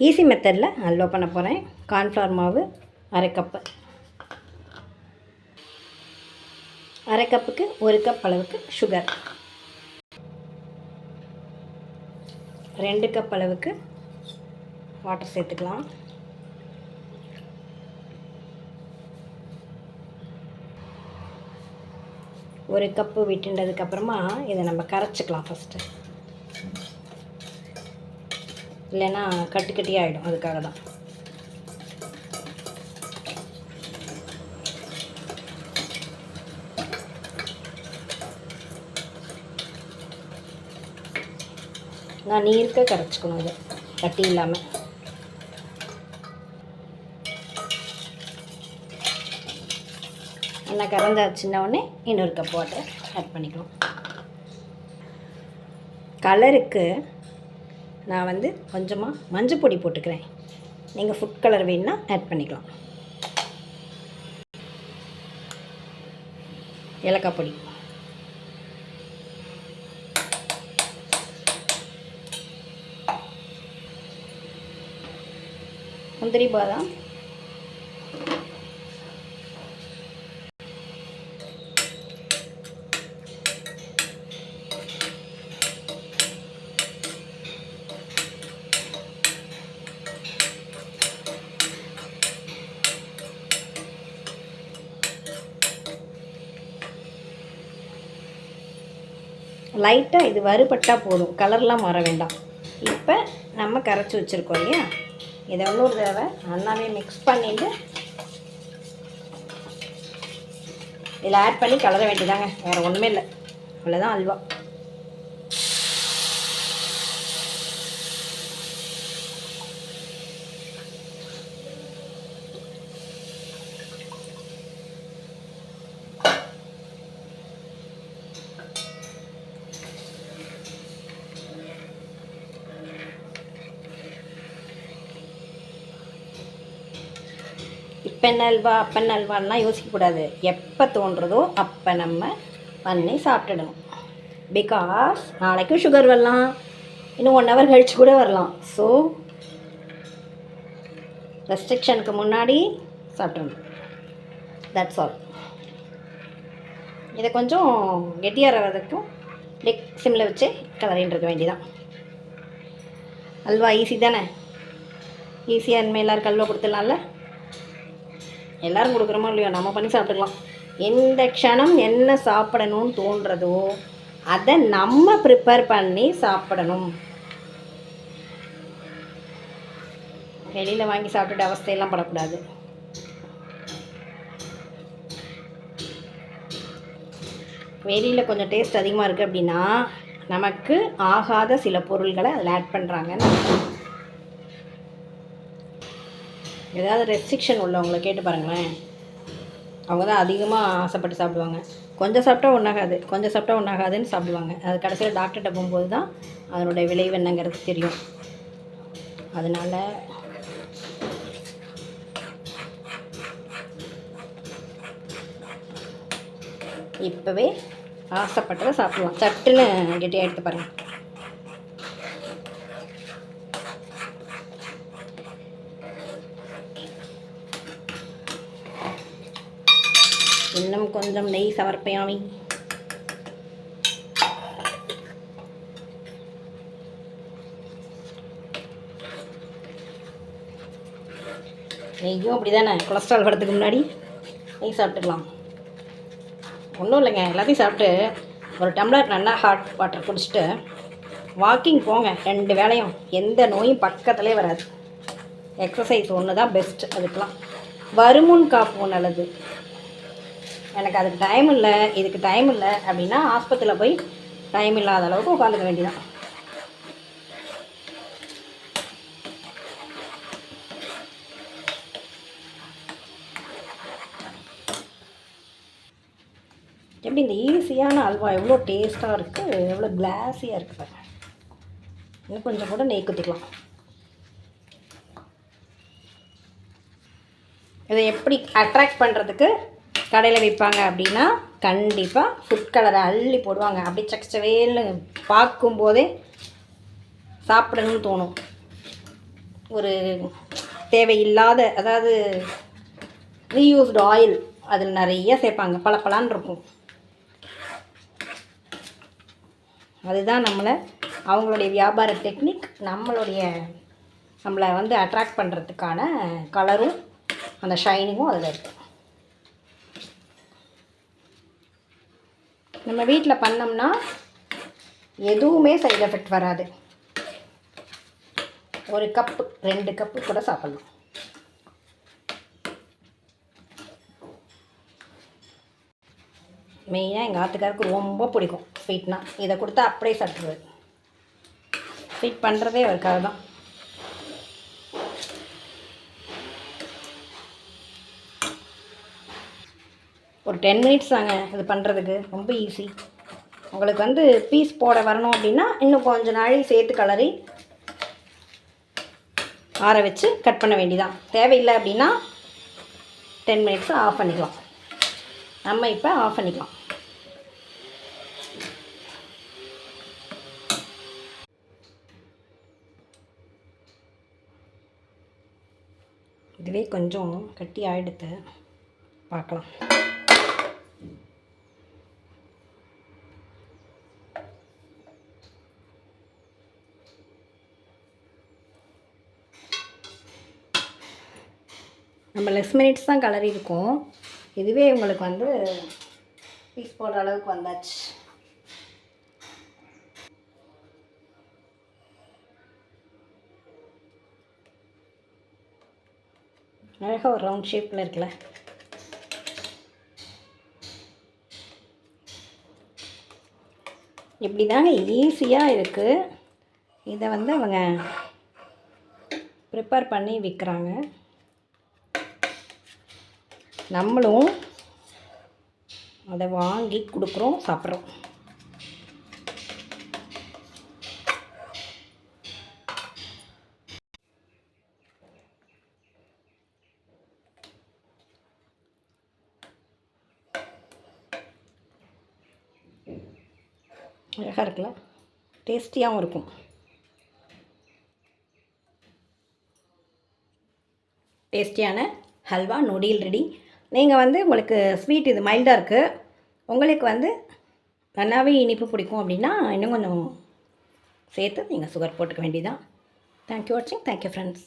Easy மெத்தடில் அல்வா பண்ண போகிறேன் கார்ன்ஃப்ளவர் மாவு அரை கப்பு அரை கப்புக்கு ஒரு கப் அளவுக்கு சுகர் ரெண்டு கப் அளவுக்கு வாட்டர் சேர்த்துக்கலாம். ஒரு கப்பு விட்டுண்டதுக்கப்புறமா இதை நம்ம கரைச்சிக்கலாம் ஃபஸ்ட்டு இல்லைன்னா கட்டி கட்டி ஆகிடும் அதுக்காக தான். நான் நீர்க்க கரைச்சிக்கணும் இது. கட்டி இல்லாமல் நல்லா கறந்தாச்சுன்ன உடனே இன்னொரு கப் வாட்டர் ஆட் பண்ணிக்கலாம் கலருக்கு நான் வந்து கொஞ்சமாக மஞ்சள் பொடி போட்டுக்கிறேன். நீங்கள் ஃபுட் கலர் வேணுன்னா ஆட் பண்ணிக்கலாம். ஏலக்காய் பொடி. முந்திரி பாதாம். லைட்டாக இது வறுபட்டால் போதும். கலர்லாம் மாற வேண்டாம். இப்போ நம்ம கரைச்சி வச்சுருக்கோம் இல்லையா? இதை இன்னொரு தடவை நல்லாவே மிக்ஸ் பண்ணிவிட்டு இதில் ஆட் பண்ணி கலர வேண்டியதாங்க. வேறு ஒன்றுமே இல்லை. அவ்வளோதான் அல்வா. இப்போ அல்வா அப்போ என்ன அல்வான்லாம் யோசிக்கக்கூடாது. எப்போ தோன்றதோ அப்போ நம்ம பண்ணி சாப்பிட்டுடணும். பிகாஸ் நாளைக்கும் சுகர் வரலாம். இன்னும் ஒன் ஹவர் கழிச்சு கூட வரலாம். ஸோ ரெஸ்ட்ரிக்ஷனுக்கு முன்னாடி சாப்பிடணும் தட்ஸ் ஆல் இதை கொஞ்சம் கெட்டியாகிற வரைக்கும் லிக் சிம்மில் வச்சு கலரின்னு இருக்க வேண்டியதான் அல்வா ஈஸி தானே? ஈஸியாக இனிமேல் எல்லாருக்கும் அல்வா கொடுத்துடலாம்ல? எல்லோரும் கொடுக்குறோமோ இல்லையோ? நம்ம பண்ணி சாப்பிட்டுக்கலாம். எந்த க்ஷணம் என்ன சாப்பிடணும்னு தோன்றதோ அதை நம்ம ப்ரிப்பேர் பண்ணி சாப்பிடணும். வெளியில் வாங்கி சாப்பிட்டுட்டு அவஸ்தையெல்லாம் படக்கூடாது. வெளியில் கொஞ்சம் டேஸ்ட் அதிகமாக இருக்குது அப்படின்னா நமக்கு ஆகாத சில பொருள்களை அதில் ஆட் பண்ணுறாங்கன்னு ஏதாவது ரெஸ்ட்ரிக்ஷன் உள்ளவங்கள கேட்டு பாருங்களேன். அவங்க தான் அதிகமாக ஆசைப்பட்டு சாப்பிடுவாங்க. கொஞ்சம் சாப்பிட்டா ஒன்றாகாது கொஞ்சம் சாப்பிட்டா ஒன்றாகாதுன்னு சாப்பிடுவாங்க. அது கடைசியில் டாக்டர்கிட்ட போகும்போது தான் அதனுடைய விளைவு என்னங்கிறது தெரியும். அதனால் இப்போவே ஆசைப்பட்டதை சாப்பிடுவோம் சட்டுன்னு கெட்டியாக எடுத்து பாருங்கள் கொஞ்சம் நெய் சமர்ப்பயாமி நெய்யும் அப்படி தானே கொலஸ்ட்ரால் வரதுக்கு முன்னாடி நெய் சாப்பிட்டுக்கலாம். ஒன்றும் இல்லைங்க எல்லாத்தையும் சாப்பிட்டு ஒரு டம்ளர் நல்லா ஹாட் வாட்டர் குடிச்சிட்டு வாக்கிங் போங்க ரெண்டு வேளையும். எந்த நோயும் பக்கத்துலேயே வராது. எக்ஸசைஸ் ஒன்று தான் பெஸ்ட் அதுக்கெலாம் வருமுன் காப்போம் நல்லது. எனக்கு அதுக்கு டைம் இல்லை இதுக்கு டைம் இல்லை அப்படின்னா ஆஸ்பத்திரியில் போய் டைம் இல்லாத அளவுக்கு உட்காந்துக்க வேண்டியதான் எப்படி இந்த ஈஸியான அல்வா எவ்வளோ டேஸ்ட்டாக இருக்குது எவ்வளோ கிளாஸியாக இருக்குது பாருங்க. இன்னும் கொஞ்சம் கூட நெய் குத்திக்கலாம். இதை எப்படி அட்ராக்ட் பண்ணுறதுக்கு கடையில் விற்பாங்க அப்படின்னா கண்டிப்பாக ஃபுட் கலரை அள்ளி போடுவாங்க. அப்படி சக்சவேல்னு பார்க்கும்போதே சாப்பிடணும்னு தோணும். ஒரு தேவையில்லாத அதாவது ரீயூஸ்டு ஆயில் அதில் நிறைய சேர்ப்பாங்க. பளபளன்னு இருக்கும். அதுதான் நம்மளை அவங்களுடைய வியாபார டெக்னிக் நம்மளுடைய நம்மளை வந்து அட்ராக்ட் பண்ணுறதுக்கான கலரும் அந்த ஷைனிங்கும் அதில் இருக்குது நம்ம வீட்டில் பண்ணோம்னா எதுவுமே சைடு எஃபெக்ட் வராது. ஒரு கப்பு ரெண்டு கப்பு கூட சாப்பிட்லாம். மெயினாக எங்கள் ஆத்துக்காருக்கு ரொம்ப பிடிக்கும் ஸ்வீட்னா இதை கொடுத்தா அப்படியே சாப்பிட்ருவாரு ஸ்வீட் பண்ணுறதே அவருக்காக தான் ஒரு டென் மினிட்ஸ் தாங்க இது பண்ணுறதுக்கு ரொம்ப ஈஸி உங்களுக்கு வந்து பீஸ் போட வரணும் அப்படின்னா இன்னும் கொஞ்சம் நாளைக்கு சேர்த்து கலரி ஆற வச்சு கட் பண்ண வேண்டிதான் தேவையில்லை அப்படின்னா டென் மினிட்ஸ் ஆஃப் பண்ணிக்கலாம். நம்ம இப்போ ஆஃப் பண்ணிக்கலாம். இதுவே கொஞ்சம் கட்டி ஆகிடுத்து பார்க்கலாம். நம்ம லெஸ் மினிட்ஸ் தான் கலரி இருக்கும். இதுவே உங்களுக்கு வந்து பீஸ் போடுற அளவுக்கு வந்தாச்சு. அழகாக ஒரு ரவுண்ட் ஷேப்பில் இருக்குல்ல? இப்படி தாங்க ஈஸியாக இருக்குது இதை வந்து அவங்க ப்ரிப்பேர் பண்ணி விற்கிறாங்க நம்மளும் அதை வாங்கி கொடுக்குறோம் சாப்பிட்றோம். அழகாக இருக்குல்ல? டேஸ்டியாகவும் இருக்கும். டேஸ்டியான ஹல்வா நொடியில் ரெடி நீங்கள் வந்து உங்களுக்கு ஸ்வீட் இது மைல்டாக இருக்குது உங்களுக்கு வந்து நல்லாவே இனிப்பு பிடிக்கும் அப்படின்னா இன்னும் கொஞ்சம் சேர்த்து நீங்கள் சுகர் போட்டுக்க வேண்டியதான் தேங்க்யூ வாட்சிங் தேங்க்யூ ஃப்ரெண்ட்ஸ்